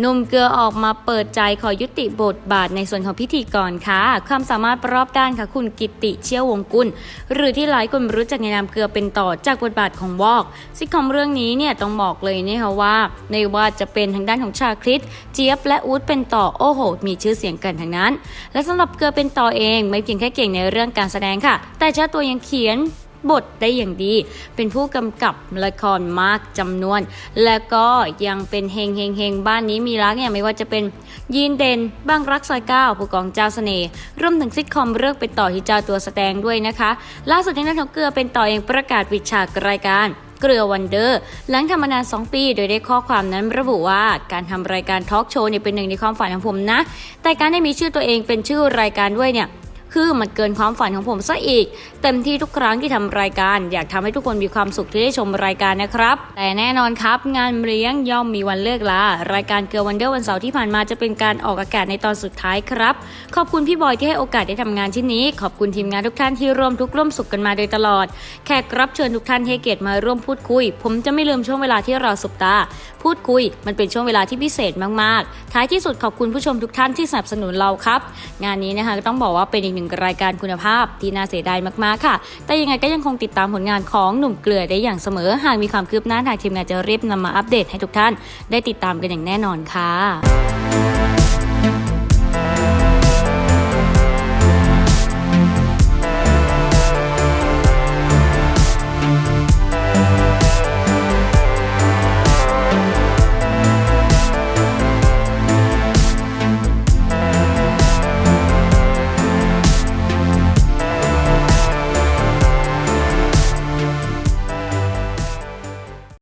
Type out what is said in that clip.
หนุ่มเกลือออกมาเปิดใจขอยุติบทบาทในส่วนของพิธีกรค่ะ ความสามารถรอบด้านค่ะคุณกิติเชี่ยววงกุลหรือที่หลายคนรู้จักในนามเกลือเป็นต่อจากบทบาทของวอกซิคอมเรื่องนี้เนี่ยต้องบอกเลยนะคะว่าในว่าจะเป็นทางด้านของชาคริสเจี๊ยบและอู๊ดเป็นต่อโอ้โห มีชื่อเสียงกันทั้งนั้น และสำหรับเกลือเป็นต่อเอง ไม่เพียงแค่เก่งในเรื่องการแสดงค่ะ แต่เจ้าตัวยังเขียน บทได้อย่างดี เป็นผู้กำกับละครมากจำนวน และก็ยังเป็นเฮงเฮงเฮงบ้านนี้มีรักเนี่ยไม่ว่าจะเป็นยีนเด่นบ้างรักซอยเก้าผู้กองเจ้าเสน่ห์รวมถึงซิทคอมเรื่องเป็นต่อที่เจ้าตัวแสดงด้วยนะคะ ล่าสุดในนั้นของเกลือเป็นต่อเองประกาศปิดฉากรายการเกลือวันเดอร์หลังทำมานาน 2 ปี โดยได้ข้อความนั้นระบุว่าการทำรายการทอล์กโชว์เนี่ยเป็นหนึ่งในความฝันของผมนะ แต่การได้มีชื่อตัวเองเป็นชื่อรายการด้วยเนี่ย คือมันเกินความฝันของผมซะอีก เต็มที่ทุกครั้งที่ทำรายการ อยากทำให้ทุกคนมีความสุขที่ได้ชมรายการนะครับ แต่แน่นอนครับ งานเลี้ยงย่อมมีวันเลิกลารายการเกลือวันเดอร์วันเสาร์ที่ผ่านมาจะเป็นการออกอากาศในตอนสุดท้ายครับ ขอบคุณพี่บอยที่ให้โอกาสได้ทำงานที่นี้ ขอบคุณทีมงานทุกท่านที่ร่วมทุกร่วมสุขกันมาโดยตลอด แขกรับเชิญทุกท่านให้เกียรติมาร่วมพูดคุย ผมจะไม่ลืมช่วงเวลาที่เราสบตา พูดคุย มันเป็นช่วงเวลาที่พิเศษมาก ๆ ท้ายที่สุดขอบคุณผู้ชมทุกท่านที่สนับสนุนเราครับ งานนี้นะคะก็ต้องบอกว่าเป็นอีกหนึ่งรายการคุณภาพที่น่าเสียดายมากๆค่ะ แต่ยังไงก็ยังคงติดตามผลงานของหนุ่มเกลือได้อย่างเสมอ หากมีความคืบหน้าทางทีมงานจะรีบนำมาอัปเดตให้ทุกท่าน ได้ติดตามกันอย่างแน่นอนค่ะ